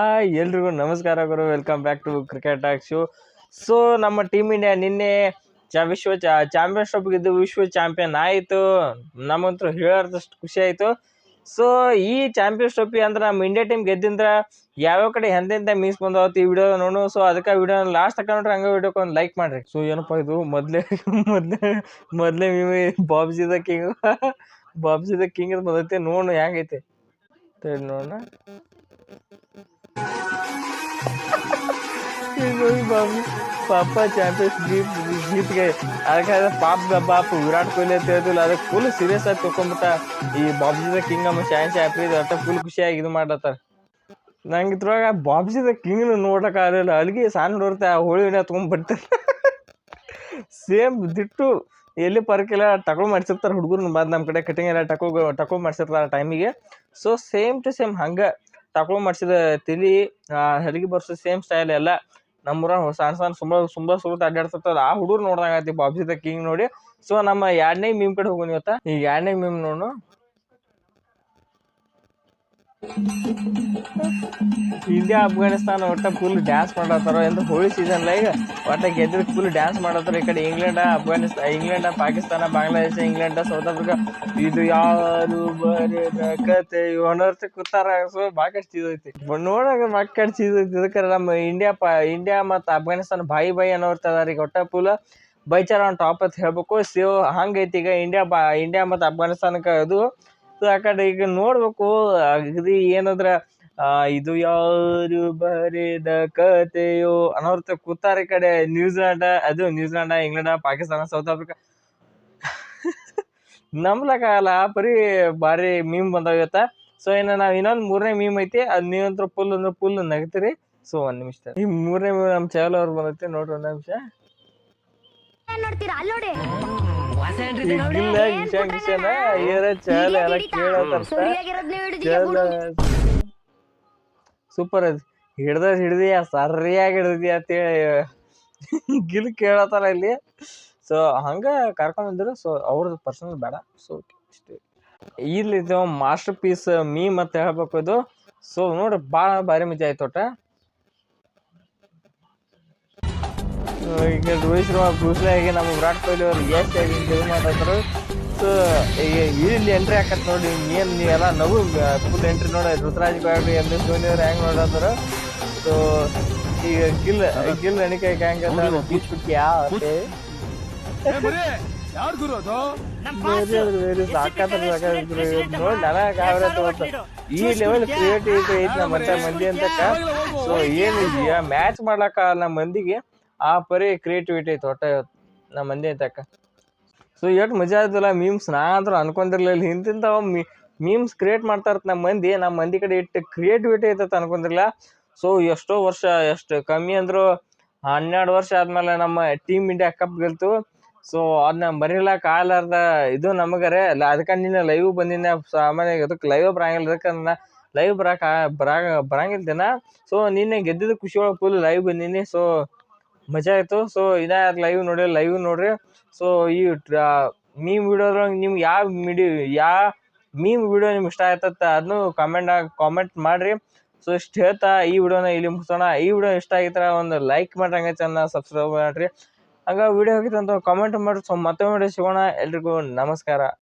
Hi ಎಲ್ರಿಗೂ ನಮಸ್ಕಾರ ಗುರು. Welcome back to cricket talk show so ನಮ್ಮ ಟೀಮ್ ಇಂಡಿಯಾ ನಿನ್ನೆ ವಿಶ್ವ ಚಾಂಪಿಯನ್ಶಿಪ್ ಗೆದ್ದು ವಿಶ್ವ ಚಾಂಪಿಯನ್ ಆಯಿತು. ನಮ್ಮಂತೂ ಹೇಳೋದಷ್ಟು ಖುಷಿ ಆಯಿತು. ಸೊ ಈ ಚಾಂಪಿಯನ್ಸ್ ಟ್ರೋಫಿ ಅಂದ್ರೆ ನಮ್ಮ ಇಂಡಿಯಾ ಟೀಮ್ ಗೆದ್ದಿಂದ್ರ ಯಾವ್ಯಾವ ಕಡೆ ಎಂತೆಂತ ಮೀಸ್ ಬಂದಾವತ್ತು ಈ ವಿಡಿಯೋ ನೋಡು. ಸೊ ಅದಕ್ಕೆ ವಿಡಿಯೋ ಲಾಸ್ಟ್ ತಕ ನೋಡ್ರಿ ಹಂಗೆ ವಿಡಿಯೋಕ್ಕೆ ಒಂದು ಲೈಕ್ ಮಾಡ್ರಿ. ಸೊ ಏನಪ್ಪ ಇದು? ಮೊದಲೇ ಮೊದಲೇ ಮೊದಲೇ me Babji the king Babji the king ಬಂದೈತೆ. ನೋಡು ಹೆಂಗೈತೆ. ನೋಡೋಣ. बाबू पापा चॅम्पियन्स लीग ಅದಕ್ಕೆ ಪಾಪ ಬಾಪು ವಿರಾಟ್ ಕೊಹ್ಲಿ ಅಂತ ಹೇಳ್ತಿಲ್ಲ ಅದಕ್ಕೆ ಫುಲ್ ಸೀರಿಯಸ್ ಆಗಿ ತಕೊಂಡ್ಬಿಟ್ಟ ಈ ಬಾಬ್ಜಿದ ಕಿಂಗ್ ಅಮ್ಮ ಚಾನ್ಸ್ ಆಪ್ರಿ ಅಂತ ಫುಲ್ ಖುಷಿಯಾಗಿ ಇದು ಮಾಡತ್ತಾರ ನಂಗೆ ಇದ್ರೊಳಗ ದ ಕಿಂಗ್ ನೋಡಕ್ ಆಗಲಿಲ್ಲ ಅಲ್ಲಿಗೆ ಸಣ್ಣ ನೋಡ್ತೆ ಆ ಹೋಳಿನ ತಗೊಂಡ್ಬಿಡ್ತಾರೆ ಸೇಮ್ ದಿಟ್ಟು ಎಲ್ಲಿ ಪರ್ಕಿಲ್ಲ ಟಕೋಲ್ ಮಾಡಿಸಿರ್ತಾರೆ ಹುಡುಗರು ಬಂದು ನಮ್ಮ ಕಡೆ ಕಟಿಂಗ್ ಎಲ್ಲ ಟಕೋ ಟಕೋ ಮಾಡಿಸಿರ್ತಾರೆ ಟೈಮಿಗೆ ಸೊ ಸೇಮ್ ಟು ಸೇಮ್ ಹಂಗೆ ಟಕೋ ಮಾಡಿಸಿದ ತಿಳಿ ಹಲಿಗೆ ಬರ್ಸೋ ಸೇಮ್ ಸ್ಟೈಲ್ ಎಲ್ಲ ನಮ್ಮೂರ ಸಣ್ಣ ಸಣ್ಣ ಸುಂಬ ಸುಮ್ಮ ಸುತ್ತ ಅಡ್ಡಾಡ್ತಿರ್ತಾರ ಆ ಹುಡುಗರು ನೋಡ್ದಂಗ ಆಯ್ತು ಬಾಬ್ಜಿ ದ ಕಿಂಗ್ ನೋಡಿ. ಸೊ ನಮ್ಮ ಎರಡನೇ ಮೀಮ್ ಕಡೆ ಹೋಗೋಣ ಇವತ್ತ. ಈಗ ಎರಡನೇ ಮೀಮ್ ನೋಡು ಇಂಡಿಯಾ ಅಫ್ಘಾನಿಸ್ತಾನ ಒಟ್ಟ ಫುಲ್ ಡ್ಯಾನ್ಸ್ ಮಾಡತ್ತಾರ, ಎಂದು ಹೋಳಿ ಸೀಸನ್ ಈಗ ಒಟ್ಟ ಗೆದ್ರ ಫುಲ್ ಡ್ಯಾನ್ಸ್ ಮಾಡತ್ತಾರ ಈ ಕಡೆ England Afghanistan England Pakistan Bangladesh England South Africa ಇದು ಯಾರು ಕತೆ ಒಣರ್ತ ಕೂತಾರ ಸೊ ಐತಿ ನೋಡಾಗ ಬಾಕಟ್ ಐತಿ ಇದಕ್ಕೆ ನಮ್ಮ ಇಂಡಿಯಾ ಪಾ ಇಂಡಿಯಾ ಮತ್ತು ಅಫ್ಘಾನಿಸ್ತಾನ ಬಾಯಿ ಬಾಯಿ ಅನ್ನೋರ್ತಾರ ಈಗ ಒಟ್ಟ ಫುಲ್ ಬೈಚಾರ ಟಾಪ್ ಅಂತ ಹೇಳ್ಬೇಕು. ಸೇವ್ ಹಂಗೈತಿ. ಈಗ ಇಂಡಿಯಾ ಬಾ ಇಂಡಿಯಾ ಮತ್ತು ಅಫ್ಘಾನಿಸ್ತಾನಕ್ಕೆ ಅದು ಸೊ ಆ ಕಡೆ ಈಗ ನೋಡ್ಬೇಕು, ಅಗದಿ ಏನಂದ್ರ ಇದು ಯಾರು ಬರೆದ ಕತೆಯೋ ಅನಾವೃತ ಕೂತಾರ ಕಡೆ ನ್ಯೂಜಿಲ್ಯಾಂಡ್, ಅದು New Zealand, England, Pakistan, South Africa. ನಂಬ್ಲಕ್ಕಾಗಲ್ಲ ಬರಿ ಭಾರಿ ಮೀಮ್ ಬಂದಾವ ಇವತ್ತ. ಸೊ ಏನ ನಾವು ಇನ್ನೊಂದು ಮೂರನೇ ಮೀಮ್ ಐತಿ, ಅದ್ ನೀವಂತ್ರ ಫುಲ್ ಅಂದ್ರೆ ಫುಲ್ ನಗ್ತೀರಿ. ಸೊ ಒಂದ್ ನಿಮಿಷ. ಈ ಮೂರನೇ ಮೀಮ್ ನಮ್ಮ ಚಾನಲ್ ಅವ್ರು ಬಂದೈತಿ ನೋಡ್ರಿ ಒಂದ್ ನಿಮಿಷ. ನೋಡ್ತೀರಾ? ಅಲ್ಲಿ ನೋಡಿ. ಈಗಿಲ್ಲ ವಿಷಯ ವಿಷಯನ ಏರ ಚಾಲ ಎಲ್ಲ ಕೇಳತ್ತಾರ ಸರಿಯಾಗಿರೋದ್ನ ಹಿಡಿದಿಲ್ಲ ಸೂಪರ್ ಅದು. ಹಿಡ್ದ ಹಿಡ್ದಿಯ? ಸರಿಯಾಗಿ ಹಿಡ್ದಿ ಅಂತೇಳಿ ಗಿಲ್ ಕೇಳತ್ತಾರ ಇಲ್ಲಿ. ಸೊ ಹಂಗ ಕರ್ಕೊಂಡ್ ಬಂದ್ರು. ಸೊ ಅವ್ರದ್ದು ಪರ್ಸನಲ್ ಬೇಡ. ಸೊ ಇಲ್ಲಿ ಮಾಸ್ಟರ್ ಪೀಸ್ ಮೀ ಮತ್ತೆ ಹೇಳ್ಬೇಕು ಇದು. ಸೊ ನೋಡ್ರಿ ಭಾಳ ಭಾರಿ ಮಜಾ ಆಯ್ತು ಒಟ್ಟ. ಈಗ ರೋಹಿತ್ ಶರ್ಮಾ ಬ್ರೂಸ್ಲಿ ಆಗಿ ನಮ್ಮ ವಿರಾಟ್ ಕೊಹ್ಲಿ ಅವರು ಎಷ್ಟು ಆಗಿ ಇದು ಮಾಡತ್ತಾರ ಸೊ ಈಗ ಇಲ್ಲಿ ಎಂಟ್ರಿ ಹಾಕತ್ ನೋಡಿ ಏನ್ ಎಲ್ಲ ನಗು ಫುಲ್ ಎಂಟ್ರಿ ನೋಡಿ ಋತುರಾಜ್ ಬ್ಯಾಡ್ರಿ ಎಂ ಎಸ್ ಧೋನಿ ಅವ್ರು ಹೆಂಗ್ ನೋಡತ್ತಾರ ಸೊ ಈಗ ಗಿಲ್ ಗಿಲ್ ಎಣಿಕೆ ಹೆಂಗ ತಗೋತ ಈ ಲೆವೆಲ್ ಕ್ರಿಯೇಟಿವಿಟಿ ಐತಿ ನಮ್ಮ ಮತ್ತೆ ಮಂದಿ ಅಂತಕ್ಕ. ಸೊ ಏನು ಮ್ಯಾಚ್ ಮಾಡ್ಲಕ್ಕ ನಮ್ಮ ಮಂದಿಗೆ ಆ ಪರಿ ಕ್ರಿಯೇಟಿವಿಟಿ ತೋಟ ನಮ್ಮ ಮಂದಿ ಅಂತಕ್ಕ ಸೊ ಎಷ್ಟು ಮಜಾ ಆಯ್ತಲ್ಲ ಮೀಮ್ಸ್ ನಾ ಅಂದ್ರೂ ಅನ್ಕೊಂಡಿರ್ಲಿಲ್ಲ. ಮೀ ಮೀಮ್ಸ್ ಕ್ರಿಯೇಟ್ ಮಾಡ್ತಾ ಇರ್ತ ನಮ್ಮ ಮಂದಿ. ನಮ್ಮ ಮಂದಿ ಕಡೆ ಇಟ್ಟು ಕ್ರಿಯೇಟಿವಿಟಿ ಐತತ್ ಅನ್ಕೊಂಡಿರ್ಲಿಲ್ಲ. ಸೊ ಎಷ್ಟೋ ವರ್ಷ, ಎಷ್ಟು ಕಮ್ಮಿ ಅಂದ್ರು ಹನ್ನೆರಡು ವರ್ಷ ಆದ್ಮೇಲೆ ನಮ್ಮ ಟೀಮ್ ಇಂಡಿಯಾ ಕಪ್ ಗೆಲ್ತು. ಸೊ ಅದನ್ನ ಮರಿಲಾಕ ಆಗಲಾರ್ದ ಇದು ನಮಗರೆ. ಅದಕ್ಕೆ ನಿನ್ನ ಲೈವ್ ಬಂದಿನ ಸಾಮಾನ್ಯ ಅದಕ್ಕೆ ಲೈವ್ ಬರಂಗಿಲ್ಲ. ಅದಕ್ಕೆ ನನ್ನ ಲೈವ್ ಬರಾಕ ಬರ ಬರಂಗಿಲ್ಲ ದಿನ ಸೊ ನಿನ್ನೆ ಗೆದ್ದಿದ್ದು ಖುಷಿ ಒಳಗೆ ಫುಲ್ ಲೈವ್ ಬಂದೀನಿ. ಸೊ ಮಜಾ ಆಯಿತು ಸೊ ಇದ ಲೈವ್ ನೋಡಿ ಲೈವ್ ನೋಡ್ರಿ. ಸೊ ಈ ಮೀಮ್ ವಿಡಿಯೋದ್ರೊಳಗೆ ನಿಮ್ಗೆ ಯಾವ ಮಿಡಿ ಯಾವ ಮೀಮ್ ವಿಡಿಯೋ ನಿಮ್ಗೆ ಇಷ್ಟ ಆಯ್ತತ್ತ ಅದನ್ನು ಕಾಮೆಂಟ್ ಕಾಮೆಂಟ್ ಮಾಡ್ರಿ. ಸೊ ಇಷ್ಟು ಹೇಳ್ತಾ ಈ ವಿಡಿಯೋನ ಇಲ್ಲಿ ಮುಗಿಸೋಣ. ಈ ವಿಡಿಯೋ ಇಷ್ಟ ಆಗಿತ್ತರ ಒಂದು ಲೈಕ್ ಮಾಡ್ರಿ ಹಂಗೆ ಚೆನ್ನ ಸಬ್ಸ್ಕ್ರೈಬ್ ಮಾಡ್ರಿ. ಹಂಗೆ ವಿಡಿಯೋ ಹೋಗಿತ್ತು ಅಂತ ಕಾಮೆಂಟ್ ಮಾಡಿ ಸೊ ಮತ್ತೆ ಸಿಗೋಣ. ಎಲ್ರಿಗೂ ನಮಸ್ಕಾರ.